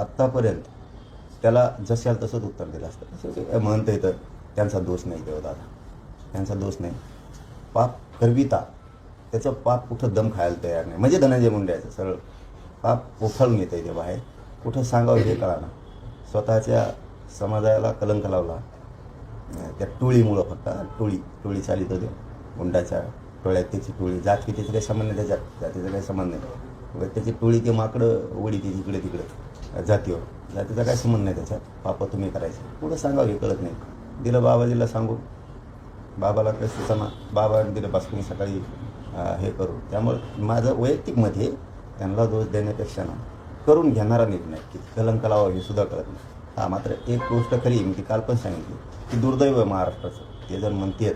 आत्तापर्यंत त्याला जशाल तसंच उत्तर दिलं असतं. शेवटी म्हणता येतं त्यांचा दोष नाही देवदादा. त्यांचा दोष नाही. पाप करविता. त्याचं पाप कुठं दम खायला तयार नाही. म्हणजे धनंजय मुंड्याचं सरळ. पाप उफाळून येतं इथे बाहेर. कुठं सांगावं हे कळाना. स्वतःच्या समाजाला कलंक लावला. त्या टोळीमुळं फक्त टोळी टोळी चालित होते. गुंडाच्या टोळ्यात त्याची टोळी. जात की त्याचं काही संबंध नाही त्याच्यात. जातीचा काही संबंध नाही. त्याची टोळी ते माकडं वडी ती इकडे तिकडे जातीवर. जातीचा काय संबंध नाही त्याच्यात पापा तुम्ही करायचं. पुढं सांगावं हे कळत नाही. दिलं बाबाजीला सांगून बाबाला कसं समा बाबा दिलं बस मी सकाळी हे करू. त्यामुळं माझं वैयक्तिक मत हे त्यांना दोष देण्यापेक्षा ना करून घेणारा निर्णय की कलंक लावा हे सुद्धा कळत नाही. हा मात्र एक गोष्ट खरी मी ती काल पण सांगितली. की दुर्दैव आहे महाराष्ट्राचं. ते जर म्हणतेत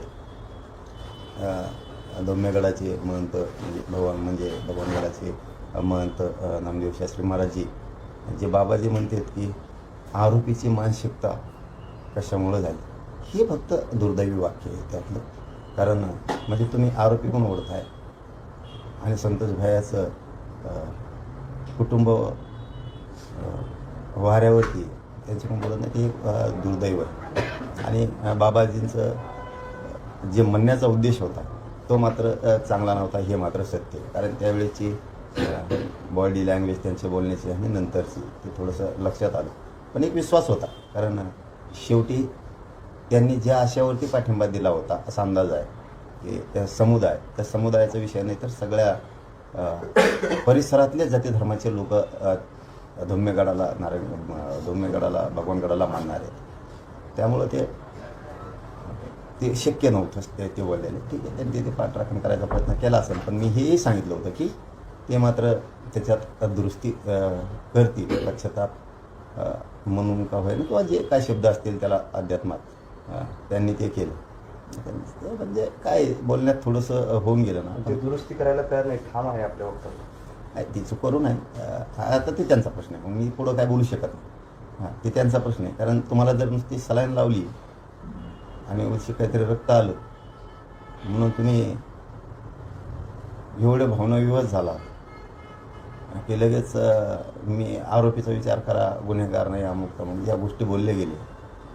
अं, दौम्यगडाचे महंत म्हणजे भगवान म्हणजे भगवानगडाचे महंत नामदेव शास्त्री महाराजजी. जे बाबाजी म्हणतात की आरोपीची मानसिकता कशामुळं झाली? हे फक्त दुर्दैवी वाक्य आहे त्यातलं. कारण म्हणजे तुम्ही आरोपी पण ओढताय आणि संतोष भायाचं कुटुंब वाऱ्यावरती त्यांचे पण बोलत नाही ते दुर्दैव आहे. आणि बाबाजींचं जे म्हणण्याचा उद्देश होता तो मात्र चांगला नव्हता हे मात्र सत्य कारण त्यावेळेची बॉडी लँग्वेज त्यांच्या बोलण्याची आणि नंतरची ते थोडंसं लक्षात आलं. पण एक विश्वास होता कारण शेवटी त्यांनी ज्या आशयावरती पाठिंबा दिला होता असा अंदाज आहे की त्या समुदाय त्या समुदायाचा विषय नाही तर सगळ्या अ, परिसरातले जाती धर्माचे लोक धोम्यगडाला नारायण अ, धोम्यगडाला भगवानगडाला मानणार. आहेत त्यामुळं ते ते शक्य नव्हतं ते ते बोललेले. ठीक आहे त्यांनी ते पाठराखण करायचा प्रयत्न केला असेल पण मी हेही सांगितलं होतं की ते मात्र त्याच्यात दुरुस्ती करतील अ, म्हणून का होईल किंवा जे काय शब्द असतील त्याला अध्यात्मात त्यांनी ते केलं. म्हणजे काय बोलण्यात थोडंसं होऊन गेलं ना. ते दुरुस्ती करायला तयार नाही ठाम आहे आपल्या वक्तव्य. नाही ती चूक करू नये. अ, आता ते त्यांचा प्रश्न आहे. मी पुढं काय बोलू शकत नाही. हां ते त्यांचा प्रश्न आहे. कारण तुम्हाला जर नुसती सलाईन लावली आणि उशी काहीतरी रक्त आलं म्हणून तुम्ही एवढे भावनाविवाद झाला. की लगेच मी आरोपीचा विचार करा गुन्हेगार नाही अमुक तमुक म्हणजे या गोष्टी बोलले गेले.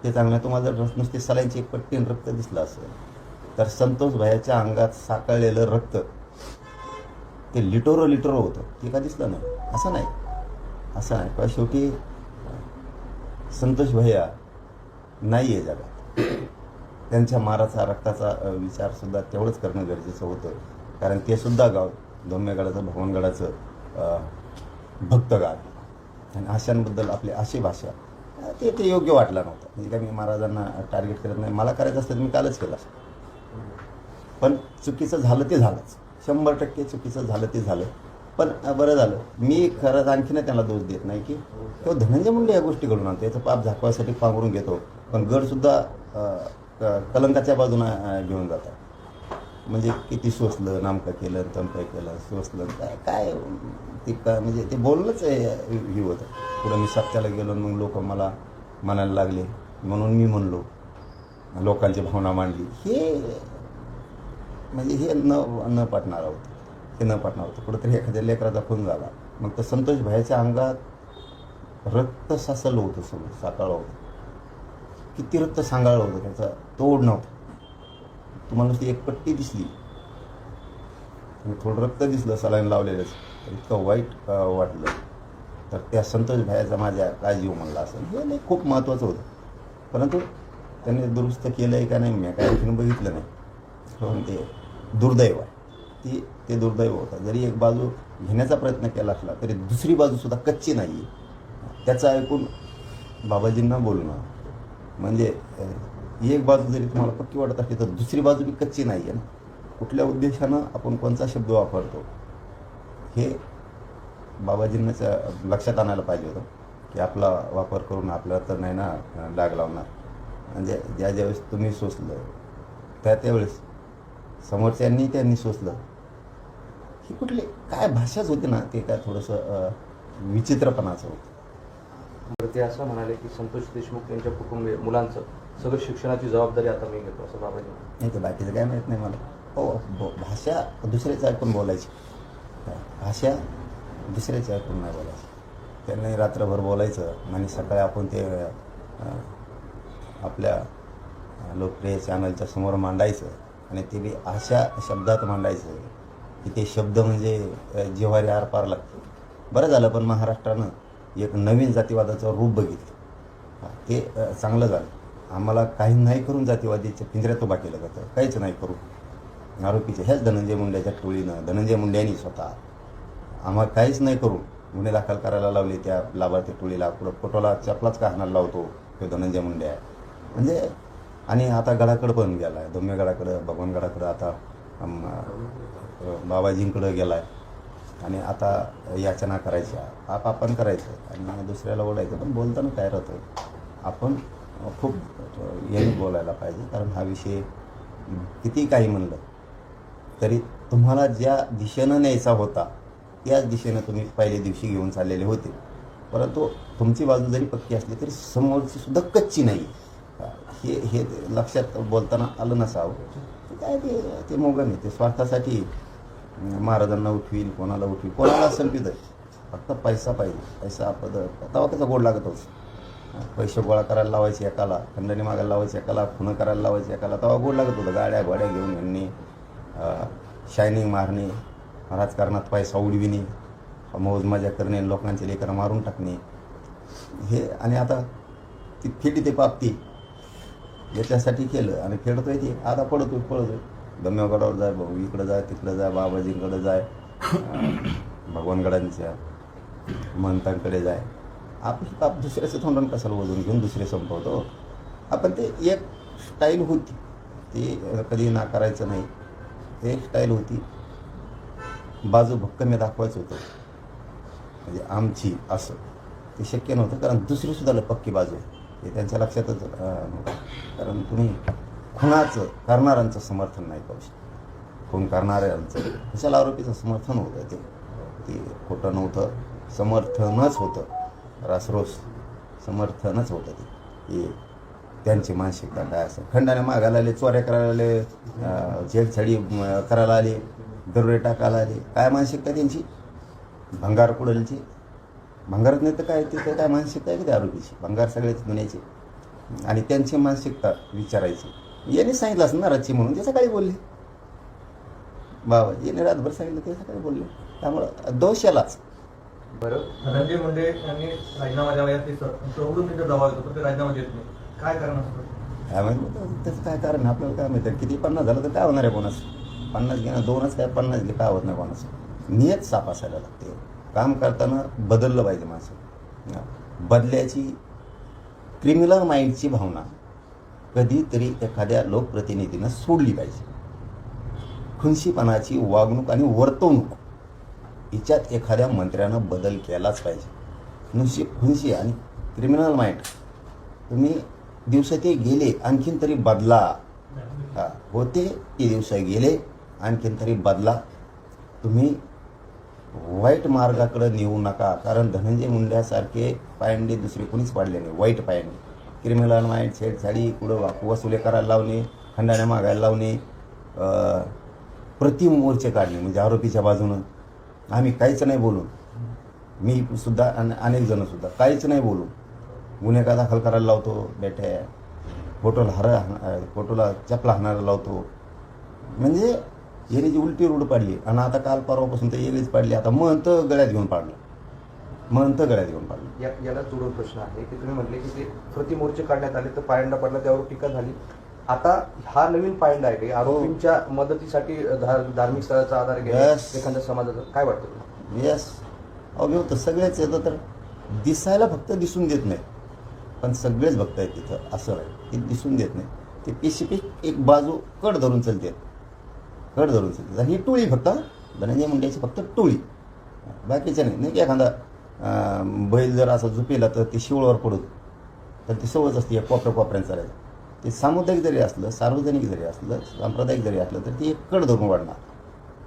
ते चांगलं तुम्हाला जर नुसती सलाईनची एक पट्टीन रक्त दिसलं असेल तर संतोष भयाच्या अंगात साकळलेलं रक्त ते लिटोरो लिटोरो होतं. ते का दिसलं नाही? असं नाही. असं नाही. पण शेवटी संतोष भैया नाही आहे जगात. त्यांच्या माराचा रक्ताचा विचारसुद्धा तेवढंच करणं गरजेचं होतं. कारण ते सुद्धा गाव धोम्यगडाचं भगवानगडाचं अ, आणि आशांबद्दल आपली अशी भाषा. ते ते योग्य वाटलं नव्हतं. म्हणजे काय मी महाराजांना टार्गेट करत नाही. मला करायचं असतं तर मी कालच केलं पण चुकीचं झालं ते झालंच. शंभर टक्के चुकीचं झालं ते झालं. पण बरं झालं. मी खरंच आणखीन त्यांना दोष देत नाही की तो धनंजय मुंडे या गोष्टी घडून आणतो. याचं पाप झाकवायसाठी पांघरून घेतो. पण गडसुद्धा क- कलंकाच्या बाजूनं घेऊन जातात. म्हणजे किती सोसलं नामका केलं तमकं केलं सोसलं काय काय ते का म्हणजे ते बोलणंच हे ही होतं. पुढं मी सत्याला गेलो आणि मग लोक मला म्हणायला लागले म्हणून मी म्हणलो लोकांची भावना मांडली. हे म्हणजे हे न न पटणार होतं हे न पटणार होतं. कुठंतरी एखाद्या लेकराचा खून झाला. मग तर संतोष भाईच्या अंगात रक्त सासलं होतं सगळं साकाळ होतं. किती रक्त सांगाळलं होतं त्याचा तोड नव्हतं. तुम्हाला ती एक पट्टी दिसली. थोडं रक्त दिसलं सलाईन लावलेलंच. तर इतकं वाईट वाटलं. तर त्या संतोष भायाचा माझ्या काय जीव म्हणला असेल हे नाही खूप महत्त्वाचं होतं. परंतु त्यांनी दुरुस्त केलं आहे का नाही मी काय आणखीन बघितलं नाही. पण ते दुर्दैव आहे. ती ते दुर्दैव होतं. जरी एक बाजू घेण्याचा प्रयत्न केला असला तरी दुसरी बाजूसुद्धा कच्ची नाही आहे त्याचं ऐकून बाबाजींना बोलणं म्हणजे ही एक बाजू जरी तुम्हाला पक्की वाटत असली तर दुसरी बाजू बी कच्ची नाही आहे ना. कुठल्या उद्देशानं आपण कोणता शब्द वापरतो हे बाबाजींनाच लक्षात आणायला पाहिजे होतं की आपला वापर करून आपल्याला तर नाही ना डाग लावणार. म्हणजे ज्या ज्यावेळेस तुम्ही सोचलं त्या त्यावेळेस समोरच्यांनी त्यांनी सोचलं ही कुठली काय भाषाच होती ना ते काय थोडंसं विचित्रपणाचं होतं. ते असं म्हणाले की संतोष देशमुख यांच्या कुटुंबीय मुलांचं सगळं शिक्षणाची जबाबदारी आता मी घेतो असं बाबा नाही तर बाकीचं काय माहीत नाही मला. हो ब- भाषा दुसऱ्याचं ऐकून बोलायची. भाषा दुसऱ्याचं ऐकून नाही बोलायची. त्यांनी रात्रभर बोलायचं आणि सकाळी आपण ते आपल्या लोकप्रिय चॅनलच्या समोर मांडायचं आणि ते बी अशा शब्दात मांडायचं की ते शब्द म्हणजे जिव्हारी आरपार लागतो. बरं झालं पण महाराष्ट्रानं एक नवीन जातीवादाचं रूप बघितलं. ते चांगलं झालं. आम्हाला काही नाही करून जातीवादीच्या पिंजऱ्यात उभा केलं जातं. काहीच नाही करू. आरोपीच्या ह्याच धनंजय मुंड्याच्या टोळीनं धनंजय मुंड्यांनी स्वतः. आम्हाला काहीच नाही करून गुन्हे दाखल करायला लावले त्या लाभार्थी टोळीला. पुढं फोटोला चपलाच का हाणायला लावतो तो धनंजय मुंड्या म्हणजे आणि आता गडाकडं पण गेला आहे दम्य गडाकडं भगवान गडाकडं आता बाबाजींकडं गेला आहे आणि आता याचना करायच्या. आप आपण करायचं. आणि दुसऱ्याला ओढायचं. पण बोलताना काय राहतं? आपण खूप यांनी बोलायला पाहिजे. कारण हा विषय किती काही म्हणलं तरी तुम्हाला ज्या दिशेनं न्यायचा होता त्याच दिशेनं तुम्ही पहिल्या दिवशी घेऊन चाललेले होते. परंतु तुमची बाजू जरी पक्की असली तरी समोरची सुद्धा कच्ची नाही. हे हे लक्षात बोलताना आलं नसावं काय ते ते मोगन आहे. ते स्वार्थासाठी महाराजांना उठवील कोणाला उठवील कोणाला संपित फक्त पैसा पाहिजे. पैसा पद तवा त्याचा गोड लागत होता. पैसे गोळा करायला लावायचे एकाला खंडणी मागायला लावायचे एकाला खुणं करायला लावायचे एकाला. तेव्हा गोड लागत होतं. गाड्या घोड्या घेऊन यांनी शायनिंग मारणे राजकारणात पैसा उडविणे मौज मजा करणे लोकांचे लेकरं मारून टाकणे. हे आणि आता ती फेटी ते पापती याच्यासाठी केलं आणि खेळतोय ते. आता पडतोय पळतोय. गम्यागडावर जाय भाऊ इकडं जाय तिकडं जाय बाबाजींकडे जाय भगवानगडांच्या महंतांकडे जाय. आपली पाप दुसऱ्याचं तोंडून कशाला वजून घेऊन दुसरे संपवतो आपण ते। एक स्टाईल होती ती कधी नाकारायचं नाही ते एक स्टाईल होती। बाजू भक्कमे दाखवायचं होतं। म्हणजे आमची असं। ते शक्य नव्हतं कारण दुसरी सुद्धा पक्की बाजू आहे। हे त्यांच्या लक्षातच नव्हतं कारण तुम्ही खुणाचं करणाऱ्यांचं समर्थन नाही करू शकत। खून करणाऱ्यांचं कशाला आरोपीचं समर्थन होतं ते। ते खोटं नव्हतं समर्थनच होतं। रासरोस समर्थनच होतं ते. हे त्यांची मानसिकता काय असं. खंडाने मागायला आले चोऱ्या करायला आले अं, करायला आले दरोडे टाकायला आले. काय मानसिकता त्यांची? भंगार कुडलची. भंगारात नाही तर काय तिथं काय मानसिकता आहे की त्या आरोपीची? भंगार सगळ्याच दुनियाची. आणि त्यांची मानसिकता विचारायची. यांनी सांगितलं असं ना रच्ची म्हणून. ते सकाळी बोलले. बाबा याने रातभर सांगितलं ते सकाळी बोलले. त्यामुळं दोष यालाच बरं. धनंजय मुंडे यांनी राजीनामा द्यावा यात सोडून दबाव येतो पण ते राजीनामा देत नाही काय कारण असतं त्याचं काय कारण? आपल्याला काय माहिती? किती पन्नास झालं तर काय होणार आहे कोणास पन्नास घेणं दोनच काय? पन्नास घे काय होत नाही कोणास नियत साफ असायला लागते. काम करताना बदललं पाहिजे माणसं. बदल्याची क्रिमिनल माइंडची भावना कधीतरी एखाद्या लोकप्रतिनिधीनं सोडली पाहिजे. खुनशीपणाची वागणूक आणि वर्तवणूक हिच्यात एखाद्या मंत्र्यानं बदल केलाच पाहिजे. नुसती हुंशी आणि क्रिमिनल माइंड तुम्ही दिवस ते गेले आणखीन तरी बदला. होते ते दिवस गेले आणखीन तरी बदला. तुम्ही वाईट मार्गाकडे नेऊ नका कारण धनंजय मुंड्यासारखे पायंडे दुसरे कोणीच पाडले नाही. वाईट पायंडे. क्रिमिनल माइंड छेडछाडी कुठं वाकू वसुले करायला लावणे खंडाने मागायला लावणे प्रतिमोर्चे काढणे म्हणजे आरोपीच्या बाजूनं. आम्ही काहीच नाही बोलून. मी सुद्धा आणि अनेक जण सुद्धा काहीच नाही बोलून. गुन्हे का दाखल करायला लावतो बेटे फोटोला हर फोटोला चपला हाणायला लावतो. म्हणजे याने उलटी रूढ पाडली आणि आता काल परवापासून तर येगळीच पाडली आता महंत गळ्यात घेऊन पाडलं. महंत गळ्यात घेऊन पाडलं. याला जोडून प्रश्न आहे की तुम्ही म्हटले की ते प्रतिमोर्चे काढण्यात आले तर पायंडा पडला त्यावर टीका झाली. आता हा नवीन पायंडा आहे की आरोपींच्या मदतीसाठी धा- धार्मिक स्थळाचा आधार Yes. एखाद्या समाजाचा काय वाटतं तुला? येस अहो सगळेच येतं तर दिसायला फक्त दिसून देत नाही. पण सगळेच भक्त आहेत तिथं असं आहे ते दिसून देत नाही. ते पेशिफिक एक बाजू कड धरून चालते. कड धरून चालते. ही टोळी फक्त धनंजय मुंड्याची फक्त टोळी. बाकीच्या नाही. नाही की एखादा अं, बैल जर असं झुपेला तर ते शिवळवर पडत तर ती सवयच असते या कोपऱ्या कोपऱ्यानं चालायचं ते सामुदायिक जरी असलं सार्वजनिक जरी असलं सांप्रदायिक जरी असलं तर ती एक कड धरून वाढणार.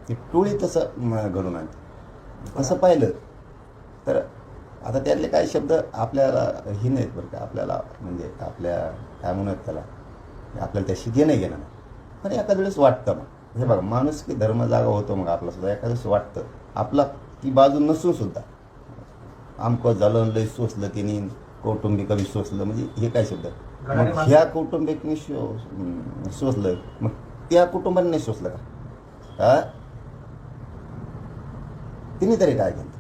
ती टोळी तसं घडून आणते. असं पाहिलं तर आता त्यातले काही शब्द आपल्याला हे नाहीत बरं का. आपल्याला म्हणजे आपल्या काय म्हणत त्याला आपल्याला त्याशी घेणं घेणं नाही. पण एखाद्या वेळेस वाटतं मग. हे बघा माणूस की धर्म जागा होतो मग आपला सुद्धा. एखाद्या वेळेस वाटतं. आपला ती बाजू नसून सुद्धा. आमकं झालं लय सोसलं तिने कौटुंबिकावी सोसलं म्हणजे हे काय शब्द? मग ह्या कौटुंबिकने शो सोसलं मग त्या कुटुंबाने नाही का? हा? तिने तरी काय केलं?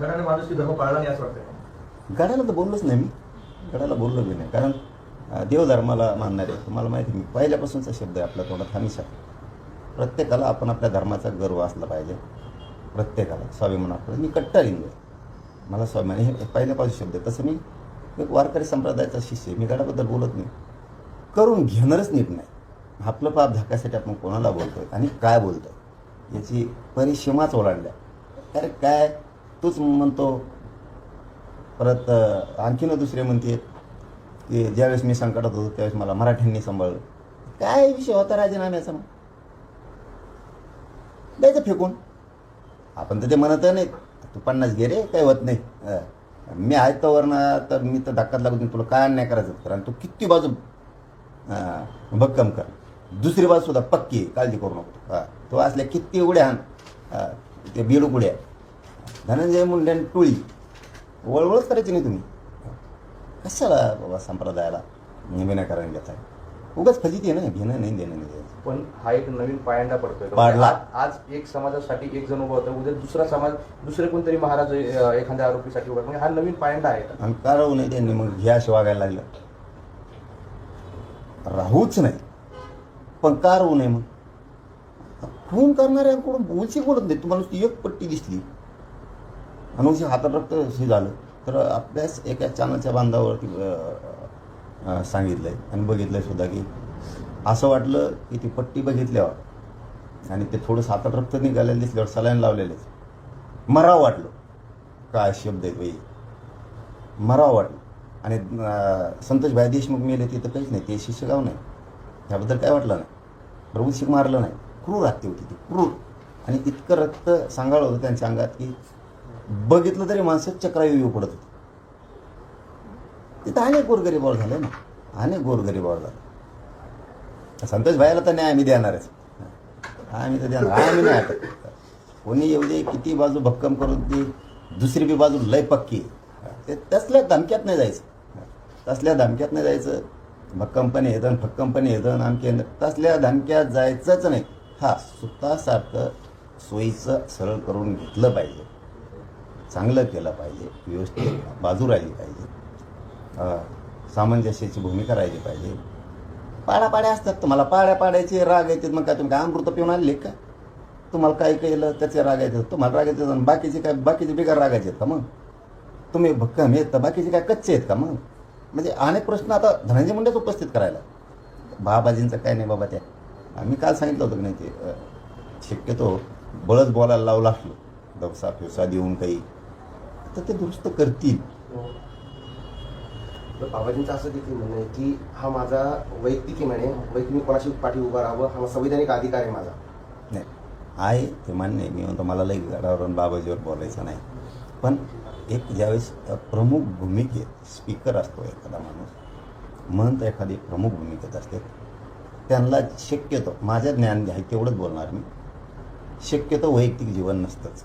गडाने माणूस धर्म पाळला नाही असं वाटतंय? गडाला तर बोललोच नाही मी. गडाला बोललो बी नाही. कारण देवधर्माला मानणारे तुम्हाला माहिती आहे, मी पहिल्यापासूनचा शब्द आहे आपल्या तोंडात हमेशा. प्रत्येकाला आपण आपल्या धर्माचा गर्व असला पाहिजे. प्रत्येकाला. स्वाभिमान आपलं मी कट्टर हिंदू आहे. मला स्वाभिमान हे पहिल्यापासून शब्द आहे. तसं मी एक वारकरी संप्रदायाचा शिष्य आहे. मी गडाबद्दल बोलत नाही. करून घेणारच नीट नाही. आपलं पाप झाकायसाठी आपण कोणाला बोलतो आहे आणि काय बोलतो आहे याची परिसीमाच ओलांडल्या. अरे काय? तूच म्हणतो. परत अं, आणखीन दुसरे म्हणते की ज्यावेळेस मी संकटात होतो त्यावेळेस मला मराठ्यांनी सांभाळलं. काय विषय होता राजीनाम्याचा मग? द्यायचं फेकून. आपण तर ते म्हणत नाही तू पन्नास घे रे काही होत नाही. मी आहे तर ना तर मी तर धक्कात लागू देईन तुला. काय अन्याय करायचं तर? आणि तू किती बाजू भक्कम कर. दुसरी बाजू सुद्धा पक्की काळजी करू नको. हां तो असल्या किती उड्या ते बिडूक उड्या धनंजय मुंडेन टोळी वळवळच करायची नाही तुम्ही. कशाला बाबा संप्रदायाला विनाकारण घेताय? उगाच फजिती आहे ना घेणं नाही देणं नाही. पण हा एक नवीन पायंडा पडतोय. पाडला. आज आज एक समाजासाठी एक जण उभा होता उद्या दुसरा समाज दुसरे कोणतरी महाराज अं, एखाद्या आरोपीसाठी उभा आहे. म्हणजे हा नवीन पायंडा आहे? आणि का राहू नाही त्यांनी? मग घ्या असे वागायला लागलं. राहूच नाही. पण का राहू नये मग? खून करणाऱ्यांकडून बोलची बोलत नाही तुम्हाला नुसती एक पट्टी दिसली. उशी हातात रक्त हे झालं. तर आपल्याच एका चॅनलच्या बांधावरती अं, सांगितलंय. आणि बघितलंय सुद्धा की असं वाटलं की ती पट्टी बघितल्यावर आणि ते थोडं सात आठ रक्त निघालेलं दिसल्यावर सलाईन लावलेलेच. मराव वाटलं. काय शब्द आहे बाई? मराव वाटलं. आणि संतोष भाई देशमुख मेले तिथं काहीच नाही ते शिष्यगाव नाही. त्याबद्दल काय वाटलं नाही. प्रभू शिक मारलं नाही. क्रूर हत्या होती ती क्रूर. आणि इतकं रक्त सांगाळ होतं त्यांच्या अंगात की बघितलं तरी माणसं चक्रायू येऊ पडत होती. तिथं अनेक गोरगरीबावर झालं ना. अनेक गोरगरीबावर झालं संतोष भाईला तर न्याय आम्ही देणारच. आम्ही तर देणार. आम्ही नाही अटक कोणी येऊ दे किती बाजू भक्कम करून ती दुसरी बी बाजू लय पक्की ते तसल्या धमक्यात नाही जायचं. तसल्या धमक्यात नाही जायचं. भक्कमपणे येदन फक्कमपणे येदन आमके तसल्या धमक्यात जायचंच नाही. हा सुतासारखं सोयीचं सरळ करून घेतलं पाहिजे. चांगलं केलं पाहिजे. व्यवस्थित बाजू राहिली पाहिजे. सामंजस्याची भूमिका राहिली पाहिजे. पाड्या पाड्या असतात. तुम्हाला पाड्या पाड्याचे राग येतात. मग काय तुम्ही काय अमृत पिऊन आणले का? तुम्हाला काय केलं त्याचे राग येतात. तुम्हाला राग येतात बाकीचे काय बाकीचे बिगार रागायचे आहेत का मग? तुम्ही भक्कम आहेत तर बाकीचे काय कच्चे आहेत का मग? म्हणजे अनेक प्रश्न आता धनंजय मुंडेच उपस्थित करायला. बाबाजींचं काय नाही बाबा त्या. आम्ही काल सांगितलं होतं की नाही ते शक्यतो बळच बोलायला लावला असलो दवसा फिवसा देऊन काही. तर ते दुरुस्त करतील. बाबाजींचं असं देखील म्हणणं आहे की हा माझा वैयक्तिक म्हणे. वैयक्तिक मी कोणाशी पाठी उभा राहावं? हा संविधानिक अधिकार आहे माझा. नाही. आहे ते मान्य आहे. मी म्हणतो मला लई गडावरून बाबाजीवर बोलायचं नाही. पण एक ज्यावेळेस प्रमुख भूमिकेत स्पीकर असतो एखादा माणूस म्हणत एखादी प्रमुख भूमिकेत असते त्यांना शक्यतो माझं ज्ञान घ्याय तेवढंच बोलणार मी. शक्यतो वैयक्तिक जीवन नसतंच.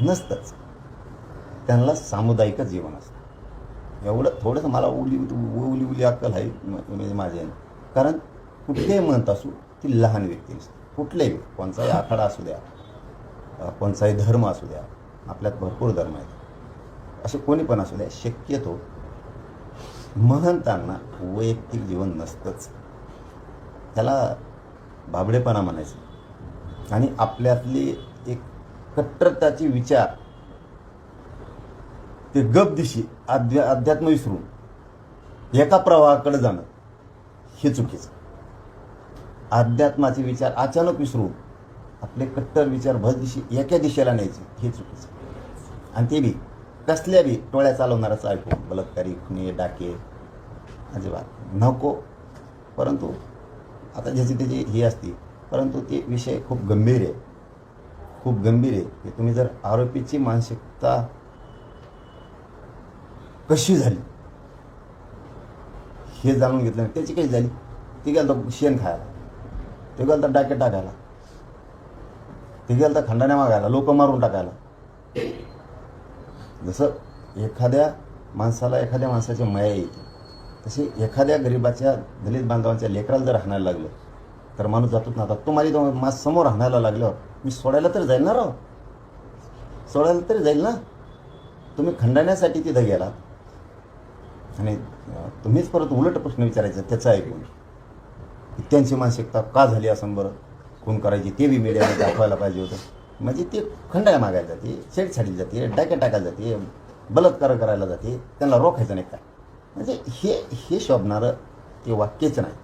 नसतंच. त्यांना सामुदायिकच जीवन असतं. एवढं थोडंसं मला उली उली उली अक्कल आहे म- म्हणजे माझ्या कारण कुठलेही म्हणत असू ती लहान व्यक्ती असते कुठलेही कोणताही आखाडा असू द्या कोणचाही कोणताही धर्म असू द्या आपल्यात भरपूर धर्म आहेत. असे कोणी पण असू द्या शक्यतो महंतांना वैयक्तिक जीवन नसतंच. त्याला भाबडेपणा म्हणायचं. आणि आपल्यातली एक कट्टरताची विचार ते गप दिशी अध्या अध्यात्म विसरून. एका प्रवाहाकडे जाणं हे चुकीचं. अध्यात्माचे विचार अचानक विसरून आपले कट्टर विचार भज दिशी एका दिशेला न्यायचे हे चुकीचं. आणि ते बी कसल्या बी टोळ्या चालवणाराच ऐकू बलात्कारी खुणे डाके अजिबात. नको. परंतु आता ज्याची त्याची ही असती परंतु ते विषय खूप गंभीर आहे. खूप गंभीर आहे. की तुम्ही जर आरोपीची मानसिकता कशी झाली? हे जाणून घेतलं त्याची काही झाली? ती गेलं शेण खायला. ते गेलं तर डाके टाकायला. ते गेलं तर खंडाण्या मागायला लोक मारून टाकायला. जसं एखाद्या माणसाला एखाद्या माणसाची माया येते तशी एखाद्या गरिबाच्या दलित बांधवांच्या लेकराला जर हाणायला लागलं तर माणूस जातोच ना. आता तुम्हाला तो समोर हाणायला लागल्यावर मी सोडायला तरी जाईल ना राव? सोडायला तरी जाईल ना? तुम्ही खंडाण्यासाठी तिथं गेला आणि तुम्हीच परत उलट प्रश्न विचारायचा त्याचा ऐकून की त्यांची मानसिकता का झाली असं बरं? खून करायची ते बी मीडियाने दाखवायला पाहिजे होतं. म्हणजे ते खंडाळ्या मागायला जाते छेडछाडीला जाते डाक्या टाकायला जाते बलात्कार करायला जाते त्यांना रोखायचं नाही काय म्हणजे हे हे शोभणारं ते वाक्यच नाही.